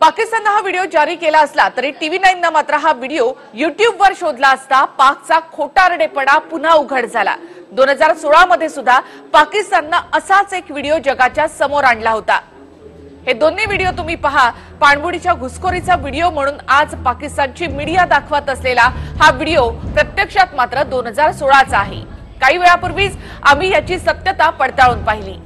पाकिस्ताननं हा व्हिडिओ जारी केला असला तरी टीव्ही नाईननं मात्र हा व्हिडिओ युट्यूबवर शोधला असता पाकचा खोटारडेपणा पुन्हा उघड झाला. दोन हजार सोळा मध्ये सुद्धा पाकिस्ताननं असाच एक व्हिडिओ जगाच्या समोर आणला होता. हे दोन्ही व्हिडिओ तुम्ही पहा. पाणबुडीच्या घुसखोरीचा व्हिडिओ म्हणून आज पाकिस्तानची मीडिया दाखवत असलेला हा व्हिडिओ प्रत्यक्षात मात्र दोन हजार सोळाचा आहे. काही वेळापूर्वीच आम्ही याची सत्यता पडताळून पाहिली.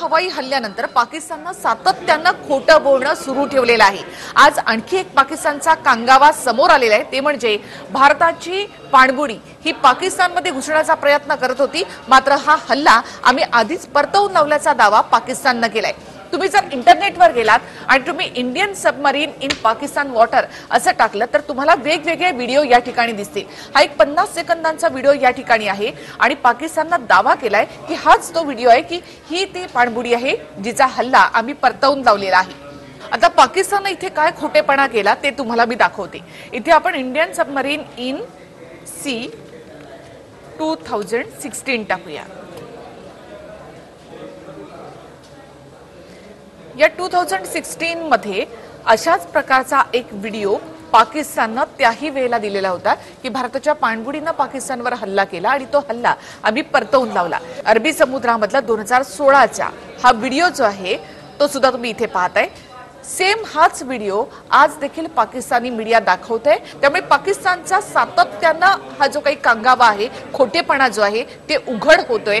हवाई हल्ल्यानंतर पाकिस्ताननं सातत्यानं खोटं बोलणं सुरू ठेवलेलं आहे. आज आणखी एक पाकिस्तानचा कांगावा समोर आलेला आहे. ते म्हणजे भारताची पाणबुडी ही पाकिस्तानमध्ये घुसण्याचा प्रयत्न करत होती. मात्र हा हल्ला आम्ही आधीच परतवून लावल्याचा दावा पाकिस्ताननं केलाय. तुम्ही जर इंटरनेटवर गेलात आणि तुम्ही Indian submarine in Pakistan water असं टाकलं तर तुम्हाला वेगवेगळे व्हिडिओ या ठिकाणी दिसतील. हा एक पन्नास सेकंदांचा व्हिडिओ या ठिकाणी आहे आणि पाकिस्ताननं दावा केलाय की हाच तो व्हिडिओ आहे की ही ती पाणबुडी आहे जिचा हल्ला आम्ही परतवून लावलेला आहे. आता पाकिस्ताननं इथे काय खोटेपणा केला ते तुम्हाला मी दाखवते. इथे आपण Indian submarine in sea two thousand sixteen टाकूया. या टू थाउजंड सिक्स्टीन मध्ये अशाच प्रकारचा एक व्हिडिओ पाकिस्ताननं त्याही वेळेला दिलेला होता की भारताच्या पाणबुडीनं पाकिस्तानवर हल्ला केला आणि तो हल्ला आम्ही परतवून लावला. अरबी समुद्रामधला दोन हजार सोळाचा हा व्हिडिओ जो आहे तो सुद्धा तुम्ही इथे पाहताय. सेम हाच व्हिडिओ आज देखील पाकिस्तानी मीडिया दाखवत आहे त्यामुळे पाकिस्तानचा सातत्यानं हा जो काही कांगावा आहे खोटेपणा जो आहे ते उघड होतोय.